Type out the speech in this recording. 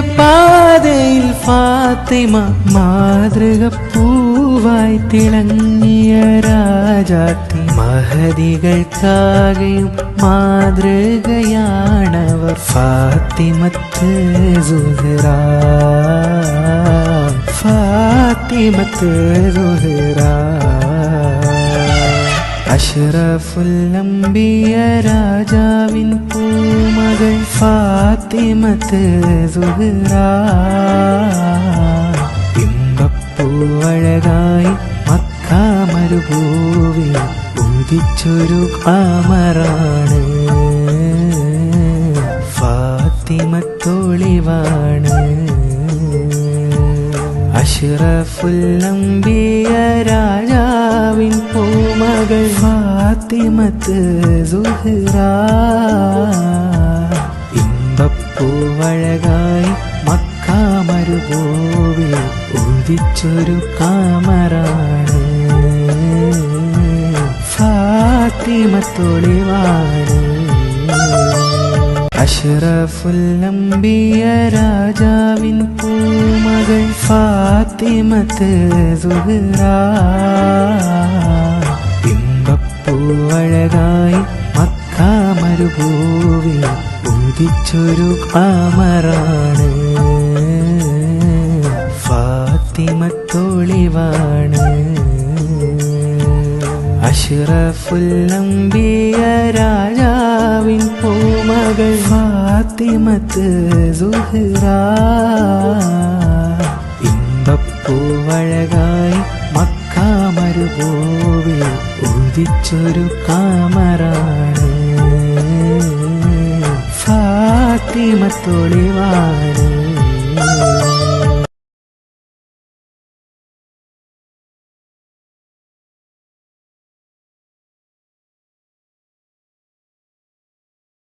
പാതയിൽ ഫാത്തിമ മാതൃക പൂവായി തിളങ്ങിയ രാജാത്തി. മഹതികൾക്കാകെയും മാതൃകയാണവർ. ഫാത്തിമത്ത് സുഹറ. ഫാത്തിമത്ത് സുഹറ. അഷ്റഫുല്ലംബിയ രാജാവിൻ പൂമകൾ ഫാത്തിമത്ത് സുഹറ. ഇമ്പപ്പൂവഴകായി മക്കാമരുഭൂവിൽ ഉദിച്ചൊരു കാമറാണ് ഫാത്തിമത്തൊളിവാണ് അഷ്റഫുല്ലംബിയ രാജാവിൻ പൂമകൾ ഫാത്തിമത്ത് സുഹറ. ഇമ്പപ്പൂവഴകായി മക്കാമരുപോവിൽ ഉദിച്ചൊരു കാമറാണ്. ഫാത്തിമത്തൊളിവാണ് അഷ്റഫുല്ലംബിയ രാജാവിൻ പൂമകൾ ഫാത്തിമത്ത് സുഹറ. ഇമ്പപ്പൂവഴകായി മക്കാമരുഭൂവിൽ ഉദിച്ചൊരു കാമറാണ് ഫാത്തിമത്തൊളിവാണ് അഷ്റഫുല്ലംബിയ രാജാവിൻ പൂമകൾ ഫാത്തിമത്ത് സുഹറ. ഇമ്പപ്പൂവഴകായി മക്കാമരുഭൂവിൽ ഉദിച്ചൊരു കാമറാണ്. ഫാത്തിമത്തൊളിവാണ്